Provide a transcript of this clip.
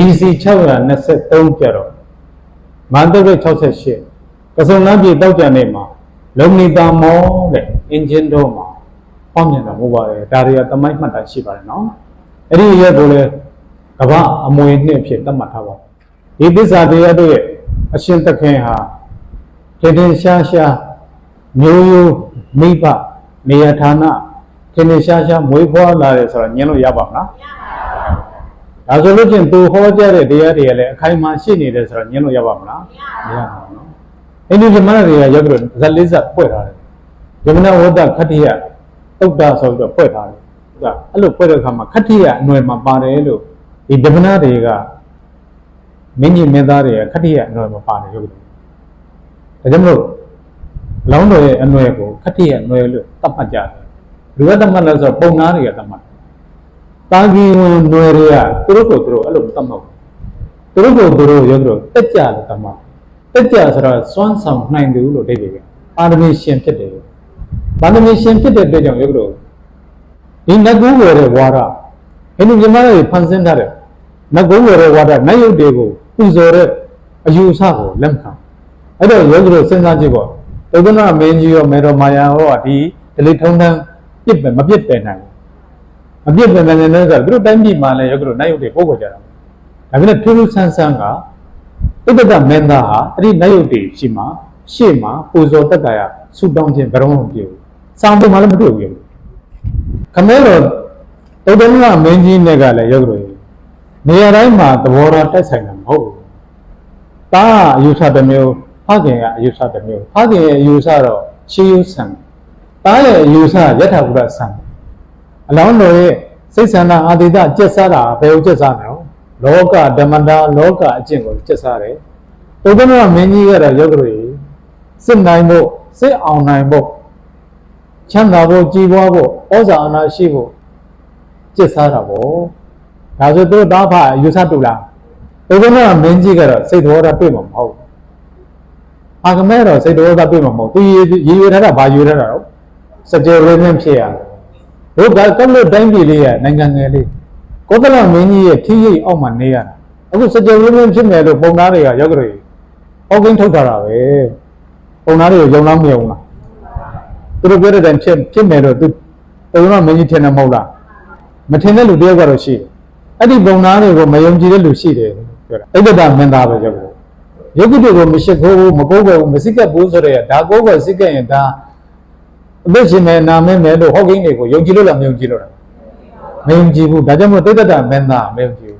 BC 623ကျတော့မန္တလေး68ကစုံလမ်းပြည်တောက်ကြနေမှာလုံနေတာမောတဲ့အင်ဂျင်တော့မှာပေါင်းမြင်တာဟုတ်ပါတယ်ဒါတွေကတမိုင်းမှတ်တာရှိပါတယ်နော်အဲ့ဒီရက်ကိုလည်းကမ္ဘာအမွေနှစ်အဖြစ်သတ်မှတ်ထားပါဒီသစ္စာတရားတို့ရဲ့အရှင်သခင်ဟာထင်ထင်ရှားရှားမျိုးရိုးမိဘနေရာဌာနထင်ထင်ရှားရှားမွေးဖွားလာတယ်ဆိုတော့ညင်လို့ရပါမလား ဒါဆိုလို့ချင်းသူဟောကြားတဲ့တရားတွေကလည်းအခိုင်အမာရှိနေတယ်ဆိုတော့ညင်းလို့ရပါမလားမရပါဘူးနော်အင်းဒီဇမနာတွေကရောက်ပြီးတော့ဇက်လေးဇက်ဖွဲ့ထားတယ်ဇမနာဝတ္တခတ္တိယတုတ်တာဆိုပြီးတော့ဖွဲ့ထားတယ်ဟုတ်ကဲ့အဲ့လိုဖွဲ့တဲ့အခါမှာခတ္တိယအနွယ်မှာပါတယ်လို့ဒီဇမနာတွေကမင်းကြီးမင်းသားတွေကခတ္တိယအနွယ်မှာပါတယ်ရုပ်တယ်ဒါကြောင့်မလို့လောင်းတော်ရဲ့အနွယ်ကိုခတ္တိယအနွယ်လို့သတ်မှတ်ကြတယ်လူကသတ်မှတ်လို့ဆိုတော့ပုံနာတွေကသတ်မှတ် တယ်တာဂီဝင်နွယ်တွေကသူတို့ကိုသူတို့အဲ့လိုမတတ်မှတ်ဘူးသူတို့ကိုသူတို့ရောသူတို့တက်ကြလို့တတ်မှတ်တက်ကြဆိုတော့စွမ်းဆောင်နိုင်တယ်လို့အဓိပ္ပာယ်ကပါရမီရှင်ဖြစ်တယ်ပါရမီရှင်ဖြစ်တဲ့အတွက်ကြောင့်ရောသူတို့ဒီနတ်ကူးဝယ်တဲ့ဝါဒအဲ့ဒီမြန်မာတွေဖန်ဆင်းထားတဲ့နတ်ကူးဝယ်တဲ့ဝါဒနတ်ယုတ်တွေကိုပူဇော်တဲ့အယူအဆကိုလက်မခံအဲ့တော့ရောသူတို့စဉ်းစားကြည့်ပေါ့ဒုက္ခနာမင်းကြီးရောမေတော်မာယာဟောဒီဒလိထုံးတန်းပြစ်ပဲမပြစ်ပယ်နိုင်ဘူး အပြစ်ပြန်ပြန်နေလဲဆိုတော့သူတို့တိုင်းပြည်မှာလည်းရောက်ကြတော့နိုင်ရုပ်တွေပို့ပေါ်ကြတာ။ဒါပေမဲ့ထူးထူးဆန်းဆန်းကဥပဒမင်းသားဟာအဲ့ဒီနိုင်ရုပ်တွေရှိမှရှေ့မှာပူဇော်တက်တာရဆူတောင်းခြင်းဘယ်တော့မှမပြုဘူး။စောင်းပုံမှလည်းမတွေ့ဘူး။ခမဲတော်တုတ်တမကမင်းကြီးနဲ့ကလည်းရောက်ကြတော့နေရာတိုင်းမှာသဘောထားတက်ဆိုင်တာမဟုတ်ဘူး။တာအယူဆတစ်မျိုးဖခင်ကအယူဆတစ်မျိုးဖခင်ရဲ့အယူဆတော့ရှေးယူဆံတာရဲ့အယူဆယထာဘုရားဆံ အလောင်းတော်ရဲ့စိတ်ဆန္ဒအာတိတကျက်စားတာဘယ်ကိုကျက်စားမလဲလောကဓမ္မတာလောကအကျင့်ကိုကျက်စားတယ်ဘုဒ္ဓမမင်းကြီးကတော့ရုပ်ကလေးစစ်နိုင်ဖို့စစ်အောင်နိုင်ဖို့ချမ်းသာဖို့ကြည်ပွားဖို့ဩဇာအာဏာရှိဖို့ကျက်စားတာပေါ့ဒါဆိုသူတို့သားဖယူဆတူလားဘုဒ္ဓမမင်းကြီးကတော့စိတ်တော်တာတွေ့မှာမဟုတ်ဘူးအာကမဲတော့စိတ်တော်တာတွေ့မှာမဟုတ်သူရေရေရွယ်ထားတာဘာရွယ်ထားတာတော့စကြဝဠာနဲ့ဖြစ်ရတယ် တို့ကကမ္လို့တိုင်းပြည်လေးရနိုင်ငံငယ်လေးကောသလမင်းကြီးရဲ့ထိရိပ်အောက်မှာနေရတာအခုစကြဝဠာဖြစ်မယ်လို့ပုံသားတွေကရောက်ကြရဟောကင်းထုတ်တာပဲပုံသားတွေကိုယုံလားမယုံလားသူတို့ပြောတဲ့တိုင်ဖြစ်ဖြစ်မယ်လို့သူပုံသားမင်းကြီးထင်တယ်မဟုတ်လားမထင်တဲ့လူတယောက်ကတော့ရှိတယ်အဲ့ဒီပုံသားတွေကိုမယုံကြည်တဲ့လူရှိတယ်ပြောတာအိဒ္ဒတမင်းသားပဲပြောတယ်ယုတ်တိကိုမရှိခိုးဘူးမကိုးဘူးမစိကပ်ဘူးဆိုတဲ့ဒါကိုးကစိကပ်ရင်ဒါ အသက်ရှင်မယ်နာမဲမယ်လို့ဟောကိန်းတွေကိုယုံကြည်လို့လားမယုံကြည်လို့လားမယုံကြည်ဘူးဒါကြောင့်မို့တိတ္တတမင်းသားမယုံကြည်ဘူး